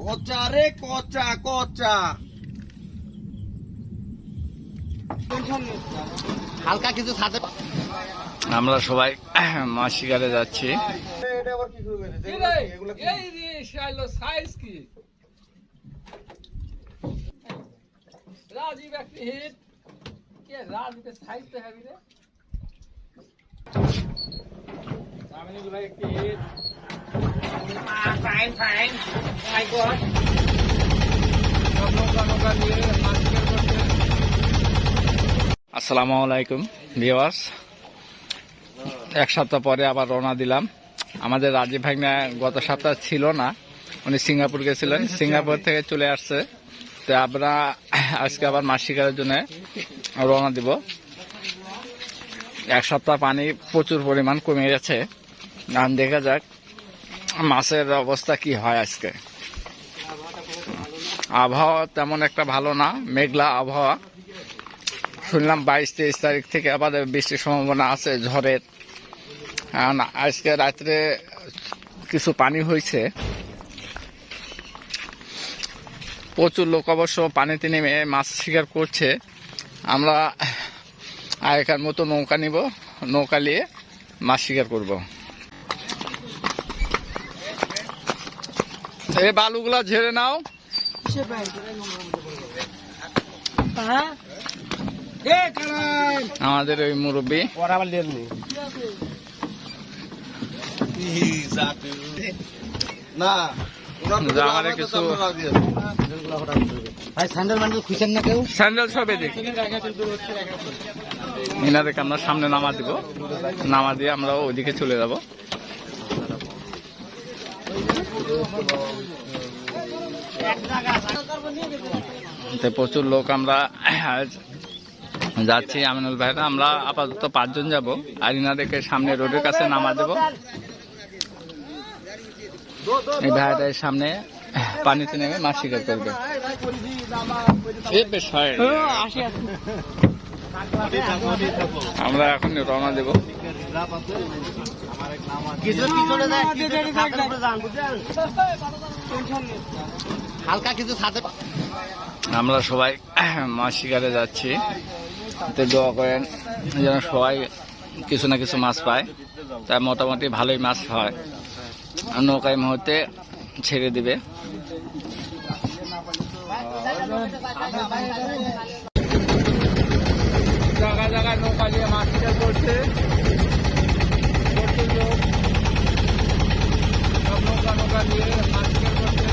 কচা রে কচা কচা। হালকা কিছু সাথে আমরা সবাই মাছ শিকারে যাচ্ছি। এটা আবার কি? করবে এগুলো কি? এই রে শালো সাইজ কি রাজীব একটি হিট কে রাজীবের সাইজ তো রে সামনে একটি হিট আসসালামু আলাইকুম ভিওয়ার্স এক সপ্তাহ পরে আবার রওনা দিলাম। আমাদের রাজীব ভাগনা গত সপ্তাহ ছিল না, উনি সিঙ্গাপুর গেছিলেন। সিঙ্গাপুর থেকে চলে আসছে। তো আমরা আজকে আবার মাছ শিকারের জন্য রওনা দিব। এক সপ্তাহ পানি প্রচুর পরিমাণ কমে গেছে। গান দেখা যাক মাছের অবস্থা কি হয় আজকে? আবহাওয়া তেমন একটা ভালো না, মেঘলা আবহাওয়া। শুনলাম বাইশ তেইশ তারিখ থেকে আবার বৃষ্টির সম্ভাবনা আছে, ঝড়ের। আজকে রাত্রে কিছু পানি হয়েছে। প্রচুর লোক অবশ্য পানিতে নেমে মাছ শিকার করছে। আমরা আগেকার মতো নৌকা নিব, নৌকা নিয়ে মাছ শিকার করব। এই বালুগুলা ঝেড়ে নাও। আমাদের ওই মুরব্বী। স্যান্ডেল সব এনাদেরকে আমরা সামনে নামা দিব। নামা দিয়ে আমরা ওইদিকে চলে যাব। প্রচুর লোক আমরা আজ যাচ্ছি আমিনুল ভাইরা। আমরা আপাতত পাঁচজন যাব আর ইনাদেরকে সামনে রোডের কাছে নামা দেব। এই ভাইটার সামনে পানিতে নেমে মাছ শিকার করবে আমরা এখন রওনা দেব। আমরা সবাই মাছ শিকারে যাচ্ছি দোয়া করেন যেন সবাই কিছু না কিছু মাছ পায়। তাই মোটামুটি ভালোই মাছ হয়। নৌকায় মুহূর্তে ছেড়ে দিবে। জায়গায় জায়গায় নৌকা দিয়ে মাছ শিকার করছে প্রচুর লোক সব নৌকা নৌকা দিয়ে মাছ শিকার করছে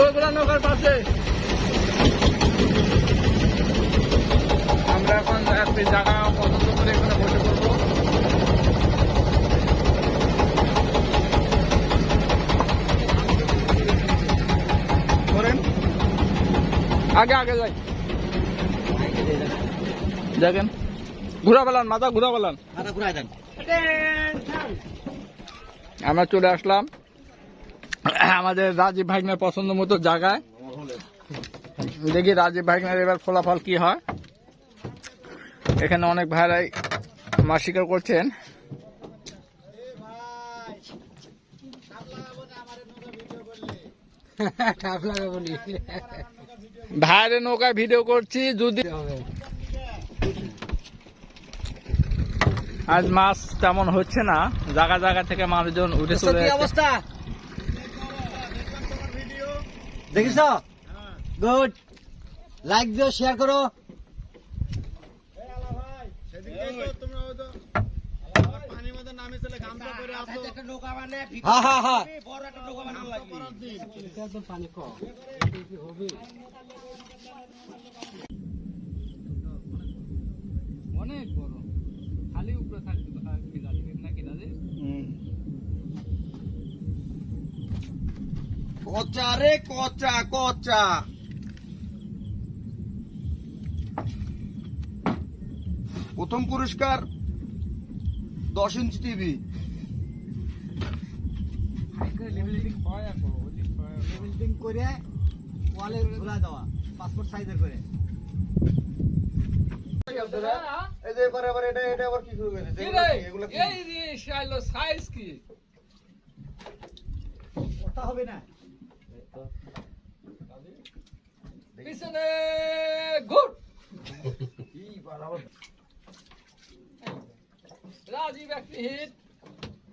ওইগুলা নৌকার পাশে আমরা একটি জায়গা পছন্দ করে এখানে বসে পড়ব। করেন আগে আগে যাই। দেখেন। ঘুরা বেলান মাথা ঘুরা বেলান মাথা ঘুরাই দেন। আমরা চলে আসলাম আমাদের রাজীব ভাগনের পছন্দ মতো জায়গায়। দেখি রাজীব ভাগনের এবার ফলাফল কি হয়। এখানে অনেক ভাইরাই মাছ শিকার করছেন। ভাইরে নৌকায় ভিডিও করছি যদি আজ মাছ তেমন হচ্ছে না জায়গা জায়গা থেকে মানুষজন উঠে চলে অবস্থা? দেখিস গুড লাইক দিও শেয়ার করো হ্যাঁ হ্যাঁ হ্যাঁ অনেক বড়। খালি উপরে থাকতে নাকি রাজীব কচা রে কচা কচা। প্রথম পুরস্কার। দশ ইঞ্চি টিভি। করে ওয়ালে দেওয়া পাসপোর্ট সাইজের করে? এই যে এবার আবার এটা এটা আবার কি শুরু করেছে এগুলো কি? এই যে শাইলো সাইজ কি? ওটা হবে না। পিছনে গুড! হিট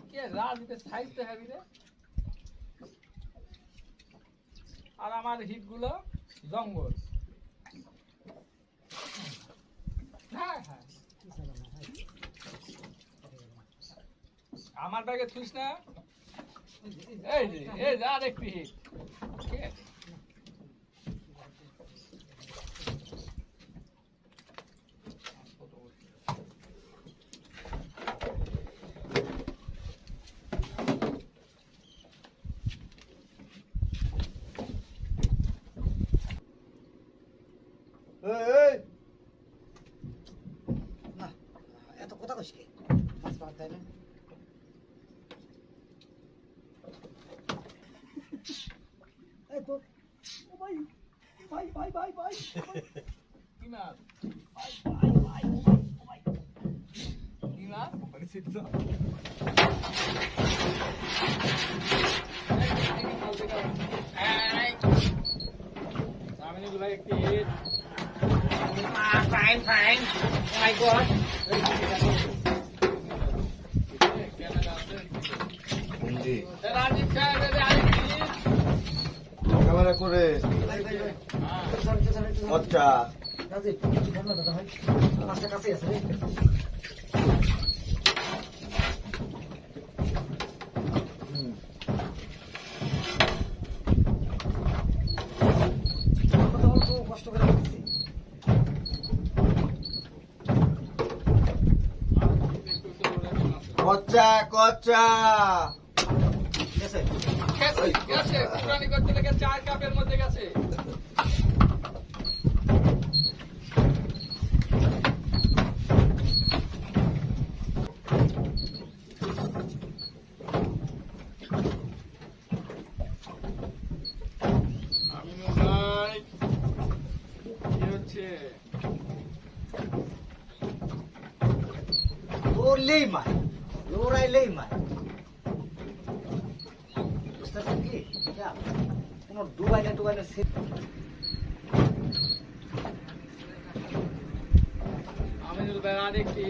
কে রাজীবের সাইজ তো হেভি রে আর আমার হিটগুলো জঙ্গল হ্যাঁ হ্যাঁ আমার ব্যাগে থুইস না এই যে এই যে আর একটি হিট ঠিক আছে এই, এই, এত কথা কইস কি মাছ মার তাই না এই তো ও ভাই ভাই ভাই ভাই ভাই কি মাছ কি মাছ সামনে একটি hit fine fine my god জি। রাজীব সাহেবের আরেকটি হিট ক্যামেরা করে ভাই ভাই আচ্ছা। কষ্ট করে কচ্চা কচ্চা। গেছে গেছে। গেছে কুরানি করতে লেগে চার কাপের মধ্যে গেছে। দৌড়লেই মার দৌড়াইলেই মার বুঝতেছেন কি কোনো ডুবাই না ডুবাই না সে আমিনুল ভাই আরেকটি